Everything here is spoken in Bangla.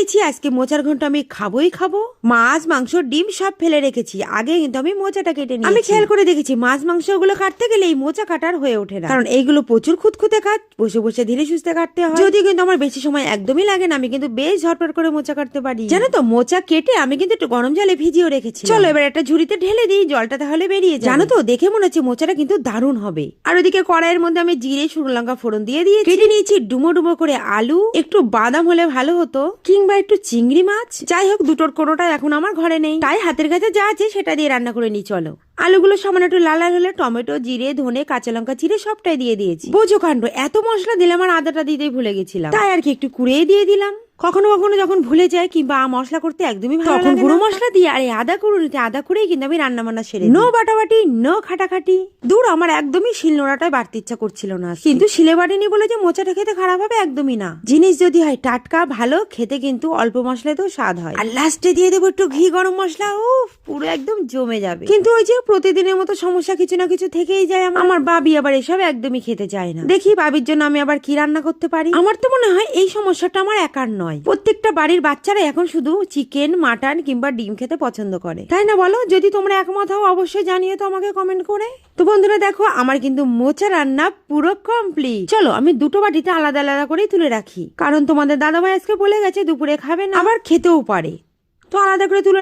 রেখেছি আজকে মোচার ঘন্ট আমি খাবোই খাব। মাছ মাংস ডিম সব ফেলে রেখেছি। আগে কিন্তু আমি মোচাটা কেটে নিই আমি খেয়াল করে দেখেছি মাছ মাংসগুলো কাটতে গেলে এই মোচা কাটার হয়ে ওঠে না। কারণ এইগুলো প্রচুর খুঁতখুঁতে কাজ বসে বসে ধীরে সুস্থে কাটতে হয়। যদি কিন্তু আমার বেশি সময় একদমই লাগে না আমি কিন্তু বেশ ঝটপট করে মোচা কাটতে পারি। জানো তো মোচা কেটে আমি কিন্তু একটু গরম জলে ভিজিয়ে রেখেছি চলো এবার একটা ঝুড়িতে ঢেলে দিই জলটা তাহলে বেরিয়ে যায় জানো তো দেখে মনে হচ্ছে মোচাটা কিন্তু দারুণ হবে। আর ওদিকে কড়াইয়ের মধ্যে আমি জিরে শুকনো লঙ্কা ফোড়ন দিয়ে দিয়ে কেটে নিয়েছি ডুমো ডুমো করে আলু। একটু বাদাম হলে ভালো হতো। কিংবা একটু চিংড়ি মাছ? যাই হোক, দুটোর কোনোটা এখন আমার ঘরে নেই। তাই হাতের কাছে যা আছে সেটা দিয়ে রান্না করে নি চলো। আলুগুলো সামান্য একটু লাল লাল হলে টমেটো, জিরে, ধনে, কাঁচা লঙ্কা চিরে সবটাই দিয়ে দিয়েছি। বোঝো কাণ্ড, এত মশলা দিলে আমার আদাটা দিতেই ভুলে গেছিলাম। তাই আর কি একটু কুড়িয়ে দিয়ে দিলাম। কখনো কখনো যখন ভুলে যায় কিংবা মশলা করতে একদমই ভালো তখন গুঁড়ো মশলা দিয়ে আর এই আদা কুড়ুনিতে আদা করেই কিন্তু আমি রান্না বান্না সেরে নো বাটাবাটি নো খাটাখাটি। দূর আমার একদমই শিল নোড়াটাই বাড়তে ইচ্ছা করছিল না। কিন্তু শিলে বাটেনি বলে যে মোচাটা খেতে খারাপ হবে একদমই না। জিনিস যদি হয় টাটকা ভালো খেতে কিন্তু অল্প মশলাতেও স্বাদ হয়। আর লাস্টে দিয়ে দেবো একটু ঘি গরম মশলা ও পুরো একদম জমে যাবে। কিন্তু ওই যে প্রতিদিনের মতো সমস্যা কিছু না কিছু থেকেই যায় আমার। আমার বাবি আবার এসব একদমই খেতে চায় না। দেখি বাবির জন্য আমি আবার কি রান্না করতে পারি। আমার তো মনে হয় এই সমস্যাটা আমার একার নয়। প্রত্যেকটা বাড়ির বাচ্চারা এখন শুধু চিকেন মাটন কিংবা ডিম খেতে পছন্দ করে। তাই না বলো? যদি তোমরা একমত হও, অবশ্যই জানিয়ে তো আমাকে কমেন্ট করে। তো বন্ধুরা দেখো, আমার কিন্তু মোচা রান্না পুরো কমপ্লিট চলো, আমি দুটো বাটিতে আলাদা আলাদা করেই তুলে রাখি। কারণ তোমাদের দাদা ভাই আজকে বলে গেছে, দুপুরে খাবে না। আবার খেতেও পারে। তো আলাদা করে তুলে